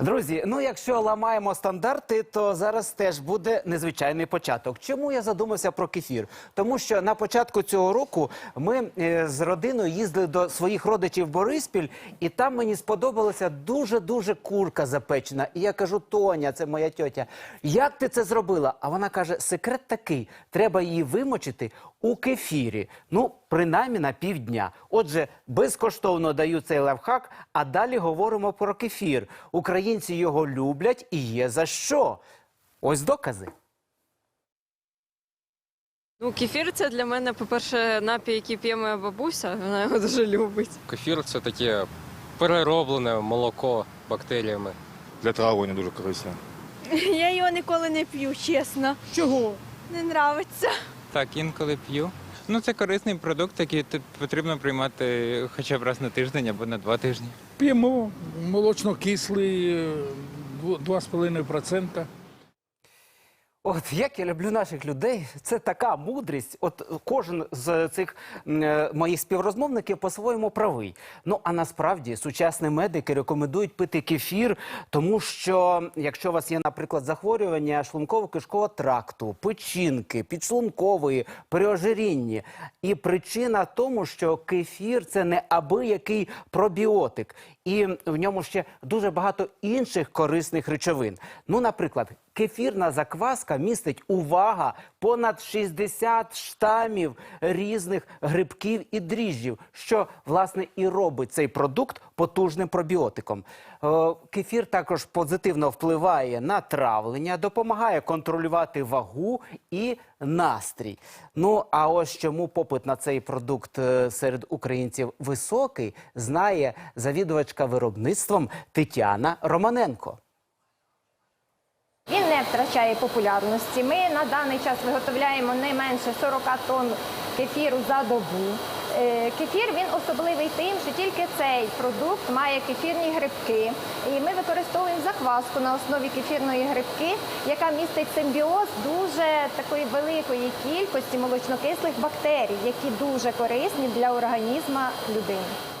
Друзі, ну якщо ламаємо стандарти, то зараз теж буде незвичайний початок. Чому я задумався про кефір? Тому що на початку цього року ми е, з родиною їздили до своїх родичів в Бориспіль, і там мені сподобалася дуже дуже курка запечена. І я кажу, Тоня, це моя тьотя, як ти це зробила? А вона каже: секрет такий: треба її вимочити у кефірі. Ну, принаймні на півдня. Отже, безкоштовно даю цей лайфхак, а далі говоримо про кефір. Українці його люблять і є за що. Ось докази. Ну, кефір це для мене, по-перше, напій, який п'є моя бабуся. Вона його дуже любить. Кефір це таке перероблене молоко бактеріями. Для травлення дуже корисно. Я його ніколи не п'ю, чесно. Чого? Не нравиться. Так, інколи п'ю. Ну, це корисний продукт, який потрібно приймати хоча б раз на тиждень або на два тижні. П'ємо молочно-кислий е, дво- 2,5%. От як я люблю наших людей, це така мудрість. От кожен з цих е, моїх співрозмовників по-своєму правий. Ну а насправді сучасні медики рекомендують пити кефір, тому що якщо у вас є, наприклад, захворювання шлунково-кишкового тракту, печінки, підшлункової, при ожирінні, і причина тому, що кефір це не абиякий пробіотик, і в ньому ще дуже багато інших корисних речовин. Ну, наприклад, Кефірна закваска містить увага понад 60 штамів різних грибків і дріжджів, що власне і робить цей продукт потужним пробіотиком. Е, Кефір також позитивно впливає на травлення, допомагає контролювати вагу і настрій. Ну а ось чому попит на цей продукт е, серед українців високий, знає завідувачка виробництвом Тетяна Романенко. Він не втрачає популярності. Ми на даний час виготовляємо не менше 40 тонн кефіру за добу. Е, Кефір він особливий тим, що тільки цей продукт має кефірні грибки. І ми використовуємо закваску на основі кефірної грибки, яка містить симбіоз дуже такої великої кількості молочнокислих бактерій, які дуже корисні для організму людини.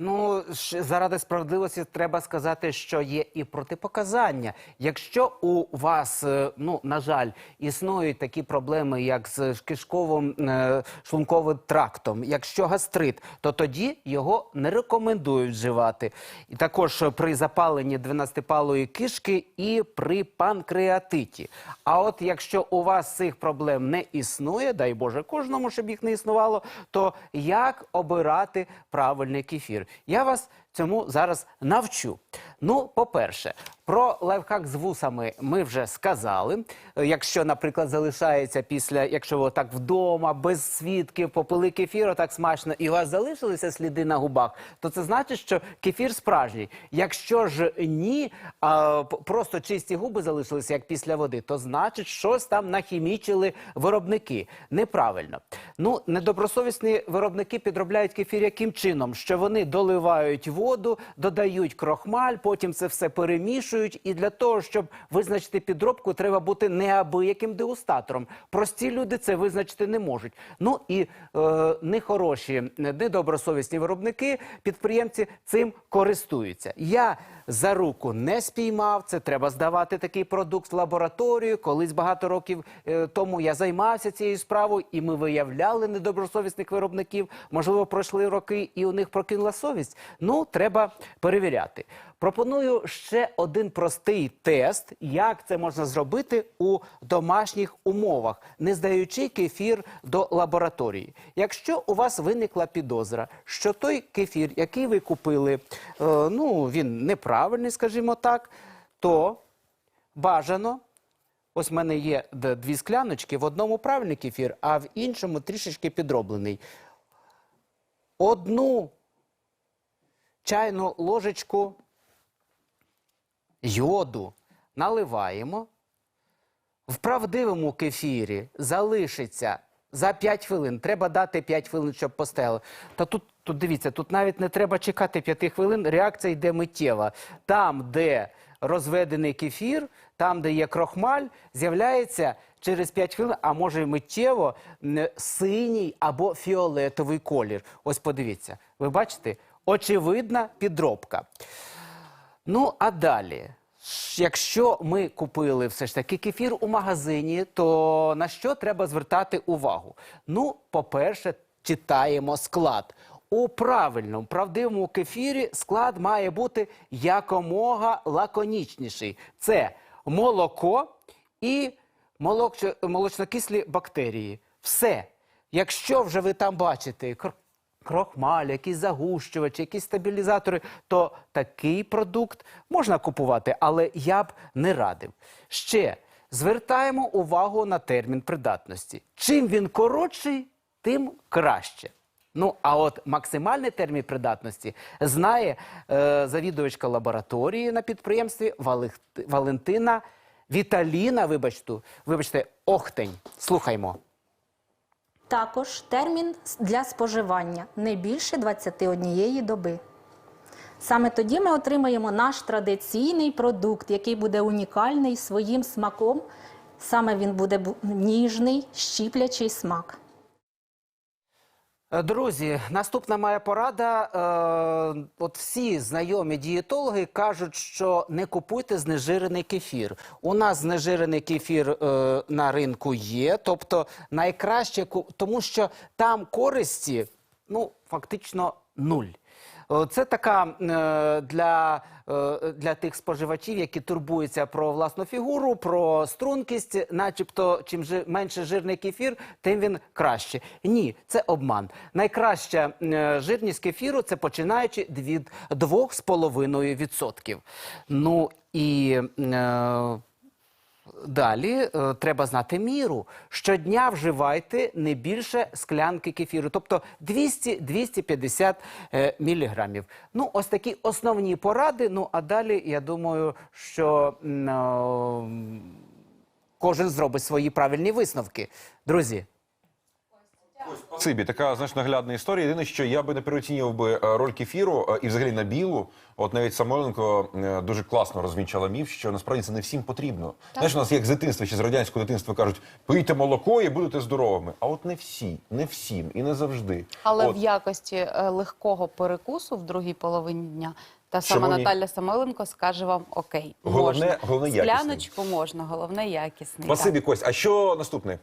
Ну, заради справедливості треба сказати, що є і протипоказання. Якщо у вас, е, ну на жаль, існують такі проблеми, як з кишковим е, шлунковим трактом, якщо гастрит, то тоді його не рекомендують вживати. І також при запаленні 12-палої кишки і при панкреатиті. А от якщо у вас цих проблем не існує, дай Боже, кожному, щоб їх не існувало, то як обирати правильний кефір? Я вас цьому зараз навчу. Ну, по-перше, про лайфхак з вусами ми вже сказали. Якщо, наприклад, залишається після, якщо ви так вдома, без свідків, попили кефіру так смачно, і у вас залишилися сліди на губах, то це значить, що кефір справжній. Якщо ж ні, а, просто чисті губи залишилися, як після води, то значить, щось там нахімічили виробники. Неправильно. Ну, недобросовісні виробники підробляють кефір яким чином? Що вони доливають воду, додають крохмаль, потім це все перемішують. І для того, щоб визначити підробку, треба бути неабияким дегустатором. Прості люди це визначити не можуть. Ну і е, нехороші, недобросовісні виробники, підприємці цим користуються. Я за руку не спіймав. Це треба здавати такий продукт в лабораторію. Колись багато років е, тому я займався цією справою, і ми виявляли недобросовісних виробників. Можливо, пройшли роки, і у них прокинула совість. Ну, треба перевіряти. Пропоную ще один простий тест, як це можна зробити у домашніх умовах, не здаючи кефір до лабораторії. Якщо у вас виникла підозра, що той кефір, який ви купили, е, ну він неправильний, скажімо так, то бажано. Ось в мене є дві скляночки, в одному правильний кефір, а в іншому трішечки підроблений. Одну чайну ложечку йоду наливаємо. В правдивому кефірі залишиться За 5 хвилин. Треба дати 5 хвилин, щоб постояло. Та тут, тут дивіться, тут навіть не треба чекати 5 хвилин, реакція йде миттєва. Там, де розведений кефір, там, де є крохмаль, з'являється через 5 хвилин, а може миттєво, синій або фіолетовий колір. Ось подивіться. Ви бачите? Очевидна підробка. Ну, а далі. Якщо ми купили все ж таки кефір у магазині, то на що треба звертати увагу? Ну, по-перше, читаємо склад. У правильному, правдивому кефірі склад має бути якомога лаконічніший. Це молоко і молочнокислі бактерії. Все. Якщо вже ви там бачите крохмаль, якісь загущувачі, якісь стабілізатори, то такий продукт можна купувати, але я б не радив. Ще звертаємо увагу на термін придатності. Чим він коротший, тим краще. Ну, а от максимальний термін придатності знає е, завідувачка лабораторії на підприємстві Валентина Віталіна, вибачте, вибачте, Охтень. Слухаймо. Також термін для споживання не більше 21 доби. Саме тоді ми отримаємо наш традиційний продукт, який буде унікальний своїм смаком. Саме він буде ніжний, щіплячий смак. Е, Друзі, наступна моя порада. Е, от всі знайомі дієтологи кажуть, що не купуйте знежирений кефір. У нас знежирений кефір е, на ринку є, тобто найкраще, тому що там користі ну, фактично нуль. Е, Це така е, для, е, для тих споживачів, які турбуються про власну фігуру, про стрункість, начебто, чим менше жирний кефір, тим він краще. Ні, це обман. Найкраща жирність кефіру це починаючи від 2,5%. Ну і е, Далі е, треба знати міру. Щодня вживайте не більше склянки кефіру, тобто 200-250 е, міліграмів. Ну, ось такі основні поради. Ну, а далі, я думаю, що е, кожен зробить свої правильні висновки. Друзі. Спасибі, така знаєш наглядна історія. Єдине, що я би не переоцінював би е, роль кефіру е, і взагалі на білу. От навіть Самойленко е, дуже класно розвінчала міф, що насправді це не всім потрібно. Знаєш, у нас як з дитинства, ще з радянського дитинства кажуть, пийте молоко і будете здоровими. А от не всі, не всім і не завжди. Але от, в якості легкого перекусу в другій половині дня та сама Чому ні? Наталя Самойленко скаже вам окей, Головне- можна. головне якісний. Скляночку можна, головне якісний. Спасибі, Кость. А що наступне?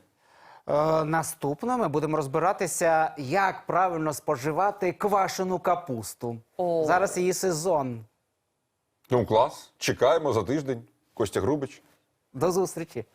Е, наступно ми будемо розбиратися, як правильно споживати квашену капусту. О. Зараз її сезон. Ну клас. Чекаємо за тиждень. Костя Грубич. До зустрічі.